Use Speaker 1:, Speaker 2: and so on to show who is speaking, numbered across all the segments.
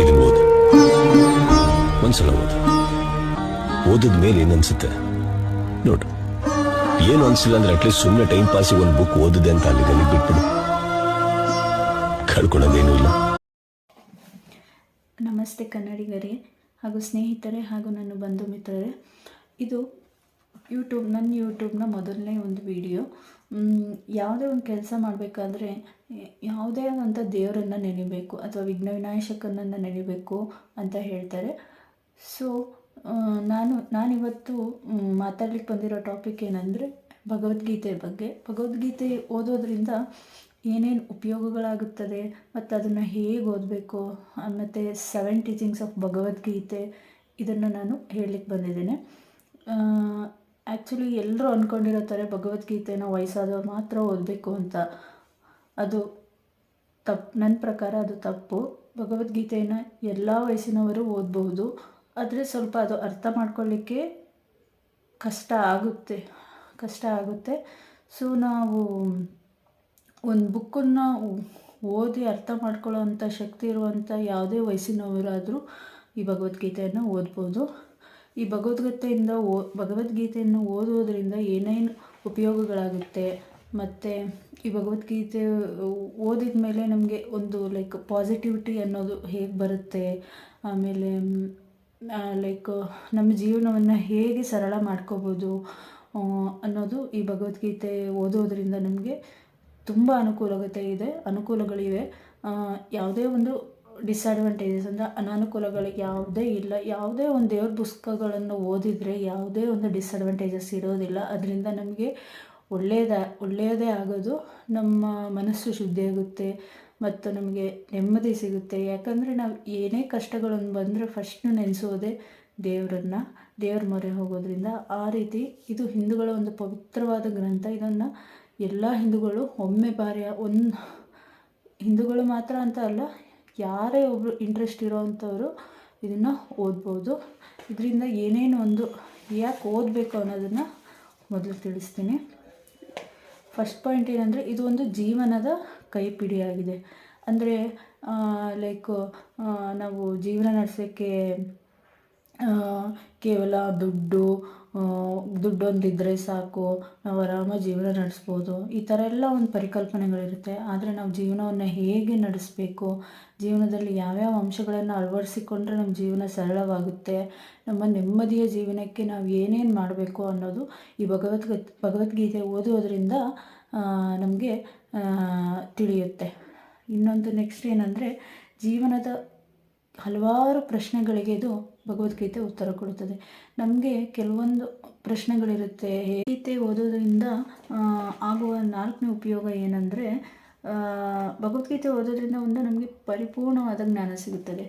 Speaker 1: ಇದನ್ನ ಓದು. ಒಂದ್ಸಲ ಓದು. ಓದಿದ ಮೇಲೆ ಏನನ್ಸುತ್ತೆ? ನೋಡು. ಏನು ಅನ್ಸಿಲ್ಲ ಅಂದ್ರೆ ಅಟ್ಲೀಸ್ಟ್ ಸುಮ್ಮನೆ ಟೈಮ್ ಪಾಸಿಗೆ ಒಂದು ಬುಕ್ ಓದಿದೆ ಅಂತ ಅಲ್ಲಿ ಬಿಟ್ಬಿಡು. ಕಳ್ಕೊಳ್ಳೋದೇನೂ ಇಲ್ಲ.
Speaker 2: ನಮಸ್ತೆ ಕನ್ನಡಿಗರೇ ಹಾಗೂ ಸ್ನೇಹಿತರೆ ಹಾಗೂ ನನ್ನ ಬಂಧು ಮಿತ್ರರೇ. ಇದು ಯೂಟ್ಯೂಬ್ ನನ್ನ ಯೂಟ್ಯೂಬ್ನ ಮೊದಲನೇ ಒಂದು ವಿಡಿಯೋ ಯಾವುದೇ ಒಂದು ಕೆಲಸ ಮಾಡಬೇಕಾದ್ರೆ ಯಾವುದೇ ಆದಂಥ ದೇವರನ್ನು ನೆನೆಬೇಕು ಅಥವಾ ವಿಘ್ನ ವಿನಾಶಕನನ್ನು ನೆನೆಬೇಕು ಅಂತ ಹೇಳ್ತಾರೆ. ಸೊ ನಾನು, ನಾನಿವತ್ತು ಮಾತಾಡ್ಲಿಕ್ಕೆ ಬಂದಿರೋ ಟಾಪಿಕ್ ಏನಂದರೆ ಭಗವದ್ಗೀತೆ ಬಗ್ಗೆ. ಭಗವದ್ಗೀತೆ ಓದೋದ್ರಿಂದ ಏನೇನು ಉಪಯೋಗಗಳಾಗುತ್ತದೆ ಮತ್ತು ಅದನ್ನು ಹೇಗೆ ಓದಬೇಕು ಮತ್ತು ಸೆವೆನ್ ಟೀಚಿಂಗ್ಸ್ ಆಫ್ ಭಗವದ್ಗೀತೆ ಇದನ್ನು ನಾನು ಹೇಳಲಿಕ್ಕೆ ಬಂದಿದ್ದೇನೆ. ಆ್ಯಕ್ಚುಲಿ ಎಲ್ಲರೂ ಅಂದ್ಕೊಂಡಿರೋ ಥರ ಭಗವದ್ಗೀತೆನ ವಯಸ್ಸಾದವ್ರು ಮಾತ್ರ ಓದಬೇಕು ಅಂತ. ಅದು ತಪ್ಪು ನನ್ನ ಪ್ರಕಾರ ಅದು ತಪ್ಪು. ಭಗವದ್ಗೀತೆಯನ್ನು ಎಲ್ಲ ವಯಸ್ಸಿನವರು ಓದಬಹುದು. ಆದರೆ ಸ್ವಲ್ಪ ಅದು ಅರ್ಥ ಮಾಡ್ಕೊಳ್ಳಿಕ್ಕೆ ಕಷ್ಟ ಆಗುತ್ತೆ ಕಷ್ಟ ಆಗುತ್ತೆ. ಸೊ ನಾವು ಒಂದು ಬುಕ್ಕನ್ನು ಓದಿ ಅರ್ಥ ಮಾಡ್ಕೊಳ್ಳೋ ಅಂಥ ಶಕ್ತಿ ಇರುವಂಥ ಯಾವುದೇ ವಯಸ್ಸಿನವರಾದರೂ ಈ ಭಗವದ್ಗೀತೆಯನ್ನು ಓದ್ಬೋದು. ಈ ಭಗವದ್ಗೀತೆಯಿಂದ ಓ, ಭಗವದ್ಗೀತೆಯನ್ನು ಓದುವುದರಿಂದ ಏನೇನು ಉಪಯೋಗಗಳಾಗುತ್ತೆ? ಮತ್ತು ಈ ಭಗವದ್ಗೀತೆ ಓದಿದ ಮೇಲೆ ನಮಗೆ ಒಂದು ಲೈಕ್ ಪಾಸಿಟಿವಿಟಿ ಅನ್ನೋದು ಹೇಗೆ ಬರುತ್ತೆ? ಆಮೇಲೆ ಲೈಕ್ ನಮ್ಮ ಜೀವನವನ್ನು ಹೇಗೆ ಸರಳ ಮಾಡ್ಕೋಬೋದು ಅನ್ನೋದು ಈ ಭಗವದ್ಗೀತೆ ಓದೋದರಿಂದ ನಮಗೆ ತುಂಬ ಅನುಕೂಲತೆ ಇದೆ ಅನುಕೂಲಗಳಿವೆ. ಯಾವುದೇ ಒಂದು ಡಿಸ್ಅಡ್ವಾಂಟೇಜಸ್ ಅಂದರೆ ಅನಾನುಕೂಲಗಳು ಯಾವುದೇ ಇಲ್ಲ. ಯಾವುದೇ ಒಂದು ದೇವ್ರ ಪುಸ್ತಕಗಳನ್ನು ಓದಿದರೆ ಯಾವುದೇ ಒಂದು ಡಿಸ್ಅಡ್ವಾಂಟೇಜಸ್ ಇರೋದಿಲ್ಲ. ಅದರಿಂದ ನಮಗೆ ಒಳ್ಳೆಯದ ಒಳ್ಳೆಯದೇ ಆಗೋದು ನಮ್ಮ ಮನಸ್ಸು ಶುದ್ಧಿಯಾಗುತ್ತೆ ಮತ್ತು ನಮಗೆ ನೆಮ್ಮದಿ ಸಿಗುತ್ತೆ. ಯಾಕಂದರೆ ನಾವು ಏನೇ ಕಷ್ಟಗಳನ್ನು ಬಂದರೆ ಫಸ್ಟ್ ನೆನೆಸೋದೇ ದೇವರನ್ನು, ದೇವ್ರ ಮೊರೆ ಹೋಗೋದ್ರಿಂದ. ಆ ರೀತಿ ಇದು ಹಿಂದೂಗಳ ಒಂದು ಪವಿತ್ರವಾದ ಗ್ರಂಥ. ಇದನ್ನು ಎಲ್ಲ ಹಿಂದೂಗಳು ಒಮ್ಮೆ ಬಾರಿಯ ಒಂದು ಹಿಂದೂಗಳು ಮಾತ್ರ ಅಂತ ಅಲ್ಲ ಯಾರೇ ಒಬ್ಬರು ಇಂಟ್ರೆಸ್ಟ್ ಇರೋವಂಥವ್ರು ಇದನ್ನು ಓದ್ಬೋದು. ಇದರಿಂದ ಏನೇನು ಒಂದು ಯಾಕೆ ಓದಬೇಕು ಅನ್ನೋದನ್ನು ಮೊದಲು ತಿಳಿಸ್ತೀನಿ. ಫಸ್ಟ್ ಪಾಯಿಂಟ್ ಏನಂದರೆ, ಇದು ಒಂದು ಜೀವನದ ಕೈಪಿಡಿಯಾಗಿದೆ. ಅಂದರೆ ಲೈಕ್ ನಾವು ಜೀವನ ನಡೆಸೋಕ್ಕೆ ಕೇವಲ ದುಡ್ಡು ದುಡ್ಡೊಂದಿದ್ದರೆ ಸಾಕು, ನಾವು ಆರಾಮ ಜೀವನ ನಡೆಸ್ಬೋದು. ಈ ಥರ ಎಲ್ಲ ಒಂದು ಪರಿಕಲ್ಪನೆಗಳಿರುತ್ತೆ. ಆದರೆ ನಾವು ಜೀವನವನ್ನು ಹೇಗೆ ನಡೆಸಬೇಕು? ಜೀವನದಲ್ಲಿ ಯಾವ್ಯಾವ ಅಂಶಗಳನ್ನು ಅಳವಡಿಸಿಕೊಂಡ್ರೆ ನಮ್ಮ ಜೀವನ ಸರಳವಾಗುತ್ತೆ? ನಮ್ಮ ನೆಮ್ಮದಿಯ ಜೀವನಕ್ಕೆ ನಾವು ಏನೇನು ಮಾಡಬೇಕು ಅನ್ನೋದು ಈ ಭಗವದ್ ಭಗವದ್ಗೀತೆ ಓದುವುದರಿಂದ ನಮಗೆ ತಿಳಿಯುತ್ತೆ. ಇನ್ನೊಂದು ನೆಕ್ಸ್ಟ್ ಏನಂದರೆ ಜೀವನದ ಹಲವಾರು ಪ್ರಶ್ನೆಗಳಿಗೆ ಇದು ಭಗವದ್ಗೀತೆ ಉತ್ತರ ಕೊಡುತ್ತದೆ. ನಮಗೆ ಕೆಲವೊಂದು ಪ್ರಶ್ನೆಗಳಿರುತ್ತೆ. ಗೀತೆ ಓದೋದ್ರಿಂದ ಆಗುವ ನಾಲ್ಕನೇ ಉಪಯೋಗ ಏನಂದರೆ ಭಗವದ್ಗೀತೆ ಓದೋದ್ರಿಂದ ಒಂದು ನಮಗೆ ಪರಿಪೂರ್ಣವಾದ ಜ್ಞಾನ ಸಿಗುತ್ತದೆ.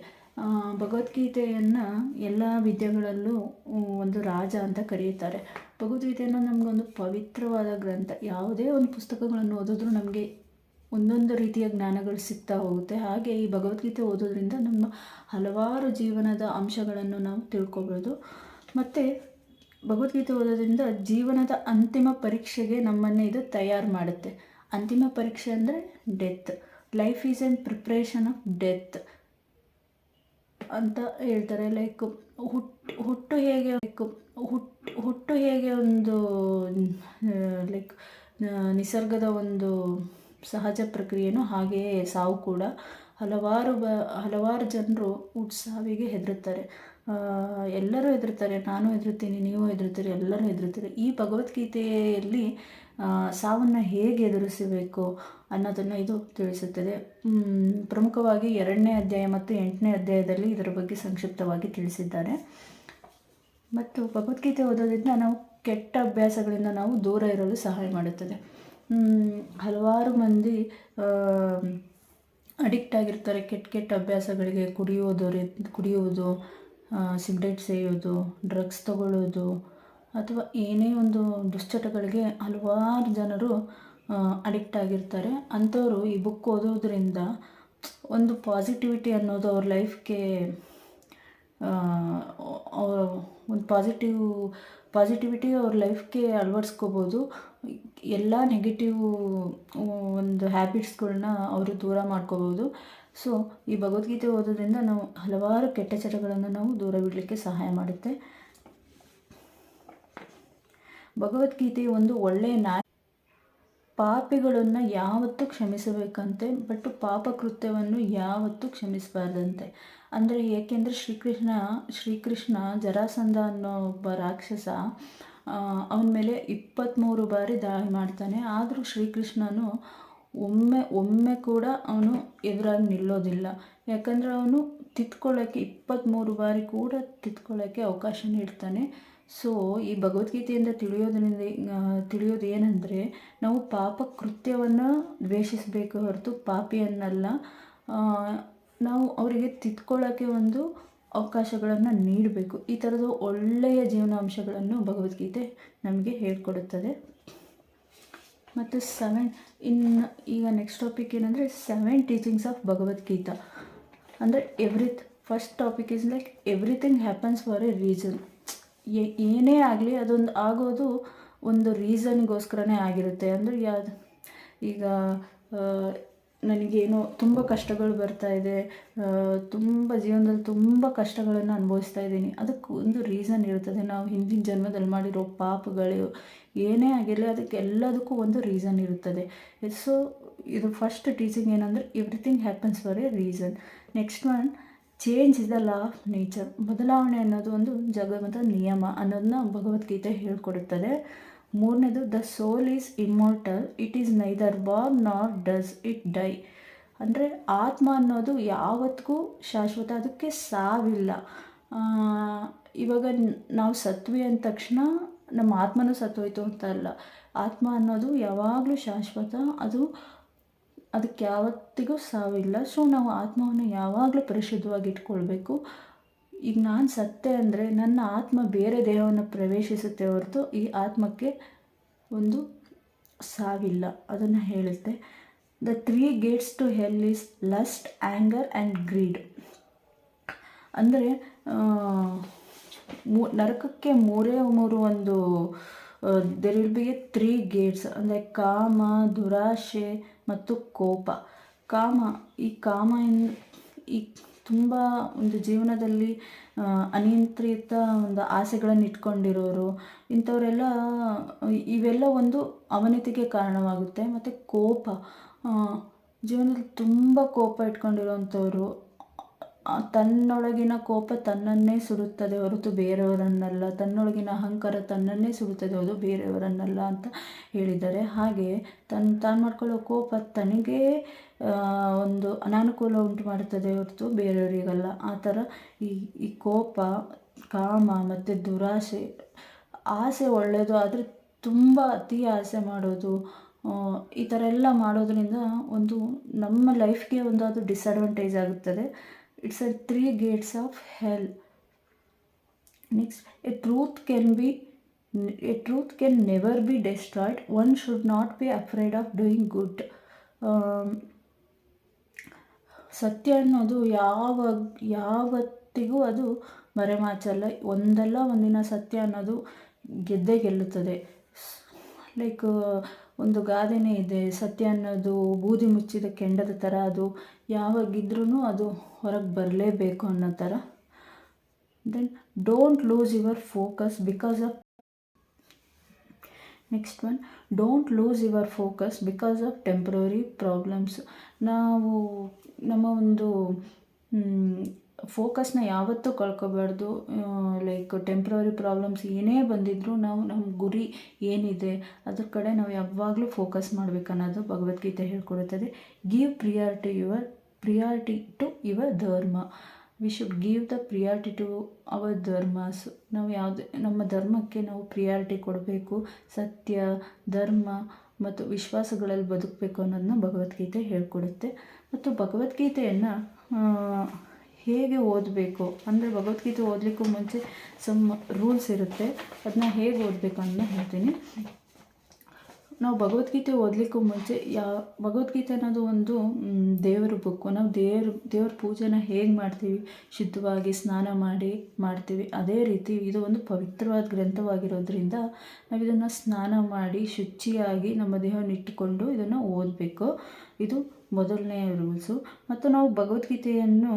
Speaker 2: ಭಗವದ್ಗೀತೆಯನ್ನು ಎಲ್ಲ ವಿದ್ಯೆಗಳಲ್ಲೂ ಒಂದು ರಾಜ ಅಂತ ಕರೆಯುತ್ತಾರೆ. ಭಗವದ್ಗೀತೆಯನ್ನು ನಮಗೊಂದು ಪವಿತ್ರವಾದ ಗ್ರಂಥ, ಯಾವುದೇ ಒಂದು ಪುಸ್ತಕಗಳನ್ನು ಓದಿದ್ರೂ ನಮಗೆ ಒಂದೊಂದು ರೀತಿಯ ಜ್ಞಾನಗಳು ಸಿಗ್ತಾ ಹೋಗುತ್ತೆ. ಹಾಗೆ ಈ ಭಗವದ್ಗೀತೆ ಓದೋದ್ರಿಂದ ನಮ್ಮ ಹಲವಾರು ಜೀವನದ ಅಂಶಗಳನ್ನು ನಾವು ತಿಳ್ಕೊಬೋದು. ಮತ್ತು ಭಗವದ್ಗೀತೆ ಓದೋದ್ರಿಂದ ಜೀವನದ ಅಂತಿಮ ಪರೀಕ್ಷೆಗೆ ನಮ್ಮನ್ನು ಇದು ತಯಾರು ಮಾಡುತ್ತೆ. ಅಂತಿಮ ಪರೀಕ್ಷೆ ಅಂದರೆ death. Life is an preparation of death ಅಂತ ಹೇಳ್ತಾರೆ. ಲೈಕ್ ಹುಟ್ಟು ಹುಟ್ಟು ಹೇಗೆ ಲೈಕ್ ಹುಟ್ಟು ಹುಟ್ಟು ಹೇಗೆ ಒಂದು ಲೈಕ್ ನಿಸರ್ಗದ ಒಂದು ಸಹಜ ಪ್ರಕ್ರಿಯೆಯೂ ಹಾಗೆಯೇ ಸಾವು ಕೂಡ ಹಲವಾರು ಬ, ಹಲವಾರು ಜನರು ಹುಟ್ಟು ಸಾವಿಗೆ ಹೆದರುತ್ತಾರೆ ಎಲ್ಲರೂ ಹೆದರುತ್ತಾರೆ, ನಾನು ಹೆದರುತ್ತೀನಿ, ನೀವು ಹೆದರುತ್ತೀರಿ, ಎಲ್ಲರೂ ಹೆದರುತ್ತೀರಿ. ಈ ಭಗವದ್ಗೀತೆಯಲ್ಲಿ ಸಾವನ್ನು ಹೇಗೆ ಎದುರಿಸಬೇಕು ಅನ್ನೋದನ್ನು ಇದು ತಿಳಿಸುತ್ತದೆ. ಪ್ರಮುಖವಾಗಿ ಎರಡನೇ ಅಧ್ಯಾಯ ಮತ್ತು ಎಂಟನೇ ಅಧ್ಯಾಯದಲ್ಲಿ ಇದರ ಬಗ್ಗೆ ಸಂಕ್ಷಿಪ್ತವಾಗಿ ತಿಳಿಸಿದ್ದಾರೆ. ಮತ್ತು ಭಗವದ್ಗೀತೆ ಓದೋದ್ರಿಂದ ನಾವು ಕೆಟ್ಟ ಅಭ್ಯಾಸಗಳಿಂದ ನಾವು ದೂರ ಇರಲು ಸಹಾಯ ಮಾಡುತ್ತದೆ. ಹಲವಾರು ಮಂದಿ ಅಡಿಕ್ಟ್ ಆಗಿರ್ತಾರೆ. ಕೆಟ್ಟ ಕೆಟ್ಟ ಅಭ್ಯಾಸಗಳಿಗೆ ಕುಡಿಯೋದು ಕುಡಿಯುವುದು ಸಿಗರೇಟ್ ಸೇಯೋದು, ಡ್ರಗ್ಸ್ ತಗೊಳ್ಳೋದು, ಅಥವಾ ಏನೇ ಒಂದು ದುಶ್ಚಟಗಳಿಗೆ ಹಲವಾರು ಜನರು ಅಡಿಕ್ಟ್ ಆಗಿರ್ತಾರೆ. ಅಂಥವರು ಈ ಬುಕ್ ಓದೋದ್ರಿಂದ ಒಂದು ಪಾಸಿಟಿವಿಟಿ ಅನ್ನೋದು ಅವ್ರ ಲೈಫ್ಗೆ ಒಂದು ಪಾಸಿಟಿವ್ ಪಾಸಿಟಿವಿಟಿ ಅವ್ರ ಲೈಫ್ಗೆ ಅಳವಡಿಸ್ಕೋಬೋದು. ಎಲ್ಲ ನೆಗೆಟಿವ್ ಒಂದು ಹ್ಯಾಬಿಟ್ಸ್ಗಳನ್ನ ಅವರು ದೂರ ಮಾಡ್ಕೋಬೋದು. ಸೊ ಈ ಭಗವದ್ಗೀತೆ ಓದೋದ್ರಿಂದ ನಾವು ಹಲವಾರು ಕೆಟ್ಟ ಚಟಗಳನ್ನು ನಾವು ದೂರವಿಡಲಿಕ್ಕೆ ಸಹಾಯ ಮಾಡುತ್ತೆ. ಭಗವದ್ಗೀತೆ ಒಂದು ಒಳ್ಳೆಯ ನಾ ಪಾಪಿಗಳನ್ನು ಯಾವತ್ತೂ ಕ್ಷಮಿಸಬೇಕಂತೆ, ಬಟ್ ಪಾಪ ಕೃತ್ಯವನ್ನು ಯಾವತ್ತೂ ಕ್ಷಮಿಸಬಾರ್ದಂತೆ. ಅಂದರೆ ಏಕೆಂದರೆ ಶ್ರೀಕೃಷ್ಣ ಶ್ರೀಕೃಷ್ಣ ಜರಾಸಂಧ ಅನ್ನೋ ಒಬ್ಬ ರಾಕ್ಷಸ ಅವನ ಮೇಲೆ ಇಪ್ಪತ್ತ್ಮೂರು ಬಾರಿ ದಾಳಿ ಮಾಡ್ತಾನೆ. ಆದರೂ ಶ್ರೀಕೃಷ್ಣನು ಒಮ್ಮೆ ಒಮ್ಮೆ ಕೂಡ ಅವನು ಎದುರಾಗಿ ನಿಲ್ಲೋದಿಲ್ಲ. ಯಾಕಂದರೆ ಅವನು ತಿದ್ಕೊಳ್ಳೋಕ್ಕೆ ಇಪ್ಪತ್ತ್ಮೂರು ಬಾರಿ ಕೂಡ ತಿದ್ಕೊಳ್ಳೋಕ್ಕೆ ಅವಕಾಶ ನೀಡ್ತಾನೆ. ಸೊ ಈ ಭಗವದ್ಗೀತೆಯಿಂದ ತಿಳಿಯೋದ್ರಿಂದ ತಿಳಿಯೋದು ಏನಂದರೆ, ನಾವು ಪಾಪ ಕೃತ್ಯವನ್ನು ದ್ವೇಷಿಸಬೇಕು ಹೊರತು ಪಾಪಿಯನ್ನಲ್ಲ ನಾವು ಅವರಿಗೆ ತಿದ್ಕೊಳ್ಳೋಕ್ಕೆ ಒಂದು ಅವಕಾಶಗಳನ್ನು ನೀಡಬೇಕು. ಈ ಥರದ ಒಳ್ಳೆಯ ಜೀವನಾಂಶಗಳನ್ನು ಭಗವದ್ಗೀತೆ ನಮಗೆ ಹೇಳ್ಕೊಡುತ್ತದೆ. ಮತ್ತು ಸೆವೆನ್ ಇನ್ನು ಈಗ ನೆಕ್ಸ್ಟ್ ಟಾಪಿಕ್ ಏನಂದರೆ ಸೆವೆನ್ ಟೀಚಿಂಗ್ಸ್ ಆಫ್ ಭಗವದ್ಗೀತಾ. ಅಂದರೆ every first topic is like everything happens for a reason ಏನೇ ಆಗಲಿ ಅದೊಂದು ಆಗೋದು ಒಂದು ರೀಸನ್ಗೋಸ್ಕರನೇ ಆಗಿರುತ್ತೆ. ಅಂದರೆ ಯಾವುದು, ಈಗ ನನಗೇನು ತುಂಬ ಕಷ್ಟಗಳು ಬರ್ತಾ ಇದೆ. ತುಂಬ ಜೀವನದಲ್ಲಿ ತುಂಬ ಕಷ್ಟಗಳನ್ನು ಅನುಭವಿಸ್ತಾ ಇದ್ದೀನಿ. ಅದಕ್ಕೆ ಒಂದು ರೀಸನ್ ಇರ್ತದೆ ನಾವು ಹಿಂದಿನ ಜನ್ಮದಲ್ಲಿ ಮಾಡಿರೋ ಪಾಪಗಳು, ಏನೇ ಆಗಿರಲಿ ಅದಕ್ಕೆ ಎಲ್ಲದಕ್ಕೂ ಒಂದು ರೀಸನ್ ಇರುತ್ತದೆ. ಸೊ ಇದು ಫಸ್ಟ್ ಟೀಚಿಂಗ್ ಏನಂದರೆ everything happens for a reason next one change is the law of nature ಬದಲಾವಣೆ ಅನ್ನೋದು ಒಂದು ಜಗದ ನಿಯಮ ಅನ್ನೋದನ್ನ ಭಗವದ್ಗೀತೆ ಹೇಳ್ಕೊಡುತ್ತದೆ. ಮೂರನೇದು the soul is immortal it is neither born nor does it die ಅಂದರೆ ಆತ್ಮ ಅನ್ನೋದು ಯಾವತ್ತಿಗೂ ಶಾಶ್ವತ, ಅದಕ್ಕೆ ಸಾವಿಲ್ಲ. ಇವಾಗ ನಾವು ಸತ್ವಿ ಅಂದ ತಕ್ಷಣ ನಮ್ಮ ಆತ್ಮನೂ ಸತ್ತೋಯ್ತು ಅಂತ ಅಲ್ಲ. ಆತ್ಮ ಅನ್ನೋದು ಯಾವಾಗಲೂ ಶಾಶ್ವತ, ಅದು ಅದಕ್ಕೆ ಯಾವತ್ತಿಗೂ ಸಾವಿಲ್ಲ. ಸೊ ನಾವು ಆತ್ಮವನ್ನು ಯಾವಾಗಲೂ ಪರಿಶುದ್ಧವಾಗಿ ಇಟ್ಕೊಳ್ಬೇಕು. ಈಗ ನಾನು ಸತ್ತೆ ಅಂದರೆ ನನ್ನ ಆತ್ಮ ಬೇರೆ ದೇಹವನ್ನು ಪ್ರವೇಶಿಸುತ್ತೆ ಹೊರತು ಈ ಆತ್ಮಕ್ಕೆ ಒಂದು ಸಾವಿಲ್ಲ. ಅದನ್ನು ಹೇಳುತ್ತೆ. The three gates to hell is lust anger and greed ಅಂದರೆ ಮೂ, ನರಕಕ್ಕೆ ಮೂರೇ ಮೂರು ಒಂದು there will be three gates ಅಂದರೆ ಕಾಮ ದುರಾಶೆ ಮತ್ತು ಕೋಪ. ಕಾಮ ಈ ಕಾಮ ಇನ್ ಈ ತುಂಬ ಒಂದು ಜೀವನದಲ್ಲಿ ಆ, ಅನಿಯಂತ್ರಿತ ಒಂದು ಆಸೆಗಳನ್ನು ಇಟ್ಕೊಂಡಿರೋರು ಇಂಥವರೆಲ್ಲ ಇವೆಲ್ಲ ಒಂದು ಅವನತಿಗೆ ಕಾರಣವಾಗುತ್ತೆ. ಮತ್ತು ಕೋಪ ಆ, ಜೀವನದಲ್ಲಿ ತುಂಬ ಕೋಪ ಇಟ್ಕೊಂಡಿರೋವಂಥವ್ರು ತನ್ನೊಳಗಿನ ಕೋಪ ತನ್ನನ್ನೇ ಸುಡುತ್ತದೆ ಹೊರತು ಬೇರೆಯವರನ್ನಲ್ಲ. ತನ್ನೊಳಗಿನ ಅಹಂಕಾರ ತನ್ನನ್ನೇ ಸುಡುತ್ತದೆ ಹೊರತು ಬೇರೆಯವರನ್ನಲ್ಲ ಅಂತ ಹೇಳಿದ್ದಾರೆ. ಹಾಗೆ ತನ್ನ ತಾನು ಮಾಡ್ಕೊಳ್ಳೋ ಕೋಪ ತನಗೇ ಒಂದು ಅನಾನುಕೂಲ ಉಂಟು ಮಾಡುತ್ತದೆ ಹೊರತು ಬೇರೆಯವರಿಗಲ್ಲ. ಆ ಥರ ಈ ಈ ಕೋಪ, ಕಾಮ ಮತ್ತು ದುರಾಸೆ, ಆಸೆ ಒಳ್ಳೆಯದು, ಆದರೆ ತುಂಬ ಅತಿ ಆಸೆ ಮಾಡೋದು ಈ ಥರ ಎಲ್ಲ ಮಾಡೋದರಿಂದ ಒಂದು ನಮ್ಮ ಲೈಫ್ಗೆ ಒಂದು ಅದು ಡಿಸ್ಅಡ್ವಾಂಟೇಜ್ ಆಗುತ್ತದೆ. It's a three gates of hell next a truth can be a truth can never be destroyed one should not be afraid of doing good ಸತ್ಯ ಅನ್ನೋದು ಯಾವ, ಯಾವತ್ತಿಗೂ ಅದು ಮರೆಮಾಚಲ್ಲ. ಒಂದಲ್ಲ ಒಂದಿನ ಸತ್ಯ ಅನ್ನೋದು ಗೆದ್ದೇ ಗೆಲ್ಲುತ್ತದೆ. ಲೈಕ್ ಒಂದು ಗಾದೆನೇ ಇದೆ. ಸತ್ಯ ಅನ್ನೋದು, ಬೂದಿ ಮುಚ್ಚಿದ ಕೆಂಡದ ಥರ ಅದು ಯಾವಾಗಿದ್ರೂ ಅದು ಹೊರಗೆ ಬರಲೇಬೇಕು ಅನ್ನೋ ಥರ then don't lose your focus because of next one don't lose your focus because of temporary problems ನಾವು ನಮ್ಮ ಒಂದು ಫೋಕಸ್ನ ಯಾವತ್ತೂ ಕಳ್ಕೊಬಾರ್ದು ಲೈಕ್ ಟೆಂಪ್ರವರಿ ಪ್ರಾಬ್ಲಮ್ಸ್ ಏನೇ ಬಂದಿದ್ದರೂ ನಾವು ನಮ್ಮ ಗುರಿ ಏನಿದೆ, ಅದ್ರ ಕಡೆ ನಾವು ಯಾವಾಗಲೂ ಫೋಕಸ್ ಮಾಡಬೇಕನ್ನೋದು Bhagavad Gita ಹೇಳ್ಕೊಡುತ್ತದೆ. Give priority your priority to your dharma we should give the priority to our dharmas ನಾವು ಯಾವುದೇ, ನಮ್ಮ ಧರ್ಮಕ್ಕೆ ನಾವು ಪ್ರಿಯಾರಿಟಿ ಕೊಡಬೇಕು, ಸತ್ಯ, ಧರ್ಮ ಮತ್ತು ವಿಶ್ವಾಸಗಳಲ್ಲಿ ಬದುಕಬೇಕು ಅನ್ನೋದನ್ನ ಭಗವದ್ಗೀತೆ ಹೇಳ್ಕೊಡುತ್ತೆ. ಮತ್ತು ಭಗವದ್ಗೀತೆಯನ್ನು ಹೇಗೆ ಓದಬೇಕು? ಅಂದರೆ ಭಗವದ್ಗೀತೆ ಓದಲಿಕ್ಕೂ ಮುಂಚೆ ಸಮ್ ರೂಲ್ಸ್ ಇರುತ್ತೆ. ಅದನ್ನ ಹೇಗೆ ಓದಬೇಕು ಅಂತ ಹೇಳ್ತೀನಿ. ನಾವು ಭಗವದ್ಗೀತೆ ಓದಲಿಕ್ಕೂ ಮುಂಚೆ ಯಾ, ಭಗವದ್ಗೀತೆ ಅನ್ನೋದು ಒಂದು ದೇವರ ಬುಕ್ಕು ನಾವು ದೇವ್ರ ದೇವ್ರ ಪೂಜೆನ ಹೇಗೆ ಮಾಡ್ತೀವಿ? ಶುದ್ಧವಾಗಿ ಸ್ನಾನ ಮಾಡಿ ಮಾಡ್ತೀವಿ. ಅದೇ ರೀತಿ ಇದು ಒಂದು ಪವಿತ್ರವಾದ ಗ್ರಂಥವಾಗಿರೋದ್ರಿಂದ ನಾವು ಇದನ್ನು ಸ್ನಾನ ಮಾಡಿ ಶುಚಿಯಾಗಿ ನಮ್ಮ ದೇಹವನ್ನು ಇಟ್ಟುಕೊಂಡು ಇದನ್ನು ಓದಬೇಕು. ಇದು ಮೊದಲನೇ ರೂಲ್ಸು ಮತ್ತು ನಾವು ಭಗವದ್ಗೀತೆಯನ್ನು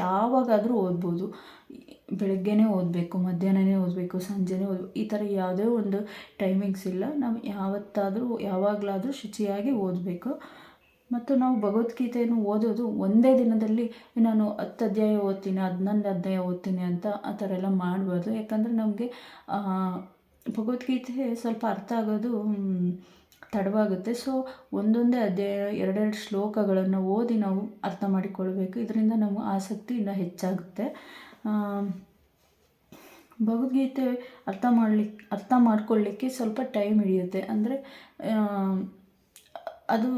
Speaker 2: ಯಾವಾಗಾದರೂ ಓದ್ಬೋದು. ಬೆಳಗ್ಗೆನೇ ಓದಬೇಕು, ಮಧ್ಯಾಹ್ನನೇ ಓದಬೇಕು, ಸಂಜೆನೇ ಓದ್ ಈ ಥರ ಯಾವುದೇ ಒಂದು ಟೈಮಿಂಗ್ಸ್ ಇಲ್ಲ. ನಾವು ಯಾವತ್ತಾದರೂ, ಯಾವಾಗಲಾದರೂ ಶುಚಿಯಾಗಿ ಓದಬೇಕು. ಮತ್ತು ನಾವು ಭಗವದ್ಗೀತೆಯನ್ನು ಓದೋದು ಒಂದೇ ದಿನದಲ್ಲಿ ನಾನು ಹತ್ತು ಅಧ್ಯಾಯ ಓದ್ತೀನಿ, ಹನ್ನೊಂದು ಅಧ್ಯಾಯ ಓದ್ತೀನಿ ಅಂತ ಆ ಥರ ಎಲ್ಲ ಮಾಡಬಾರ್ದು. ಯಾಕಂದರೆ ನಮಗೆ ಭಗವದ್ಗೀತೆ ಸ್ವಲ್ಪ ಅರ್ಥ ಆಗೋದು ತಡವಾಗುತ್ತೆ. ಸೊ ಒಂದೊಂದೇ ಅಧ್ಯಾಯ ಎರಡೆರಡು ಶ್ಲೋಕಗಳನ್ನು ಓದಿ ನಾವು ಅರ್ಥ ಮಾಡಿಕೊಳ್ಬೇಕು. ಇದರಿಂದ ನಮ್ಮ ಆಸಕ್ತಿ ಇನ್ನೂ ಹೆಚ್ಚಾಗುತ್ತೆ. ಭಗವದ್ಗೀತೆ ಅರ್ಥ ಮಾಡ್ಲಿಕ್ಕೆ ಅರ್ಥ ಮಾಡ್ಕೊಳ್ಳಿಕ್ಕೆ ಸ್ವಲ್ಪ ಟೈಮ್ ಹಿಡಿಯುತ್ತೆ. ಅಂದರೆ ಅದು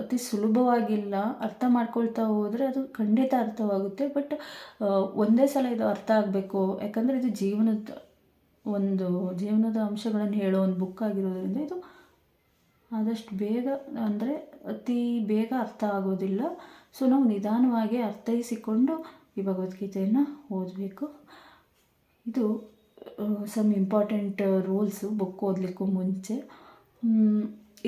Speaker 2: ಅತಿ ಸುಲಭವಾಗಿಲ್ಲ. ಅರ್ಥ ಮಾಡ್ಕೊಳ್ತಾ ಹೋದರೆ ಅದು ಖಂಡಿತ ಅರ್ಥವಾಗುತ್ತೆ. ಬಟ್ ಒಂದೇ ಸಲ ಇದು ಅರ್ಥ ಆಗಬೇಕು. ಯಾಕಂದರೆ ಇದು ಜೀವನದ ಒಂದು, ಜೀವನದ ಅಂಶಗಳನ್ನು ಹೇಳೋ ಒಂದು ಬುಕ್ ಆಗಿರೋದ್ರಿಂದ ಇದು ಆದಷ್ಟು ಬೇಗ, ಅಂದರೆ ಅತಿ ಬೇಗ ಅರ್ಥ ಆಗೋದಿಲ್ಲ. ಸೊ ನಾವು ನಿಧಾನವಾಗಿ ಅರ್ಥೈಸಿಕೊಂಡು ಈ ಭಗವದ್ಗೀತೆಯನ್ನು ಓದಬೇಕು. ಇದು ಸಮ್ ಇಂಪಾರ್ಟೆಂಟ್ ರೂಲ್ಸು ಬುಕ್ ಓದಲಿಕ್ಕೂ ಮುಂಚೆ.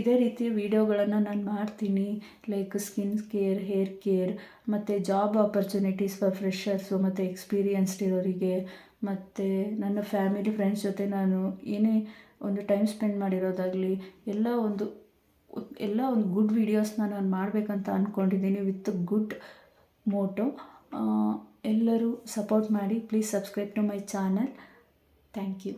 Speaker 2: ಇದೇ ರೀತಿಯ ವೀಡಿಯೋಗಳನ್ನು ನಾನು ಮಾಡ್ತೀನಿ. Like skin care hair care ಮತ್ತು ಜಾಬ್ ಆಪರ್ಚುನಿಟೀಸ್ ಫಾರ್ ಫ್ರೆಷರ್ಸು ಮತ್ತು ಎಕ್ಸ್ಪೀರಿಯನ್ಸ್ಡ್ ಇರೋರಿಗೆ, ಮತ್ತು ನನ್ನ ಫ್ಯಾಮಿಲಿ ಫ್ರೆಂಡ್ಸ್ ಜೊತೆ ನಾನು ಏನೇ ಒಂದು ಟೈಮ್ ಸ್ಪೆಂಡ್ ಮಾಡಿರೋದಾಗಲಿ, ಎಲ್ಲ ಒಂದು ಎಲ್ಲ ಒಂದು ಗುಡ್ ವೀಡಿಯೋಸ್ನ ನಾನು ಮಾಡಬೇಕಂತ ಅಂದ್ಕೊಂಡಿದ್ದೀನಿ ವಿತ್ ಗುಡ್ ಮೋಟೋ ಎಲ್ಲರೂ ಸಪೋರ್ಟ್ ಮಾಡಿ please subscribe to my channel thank you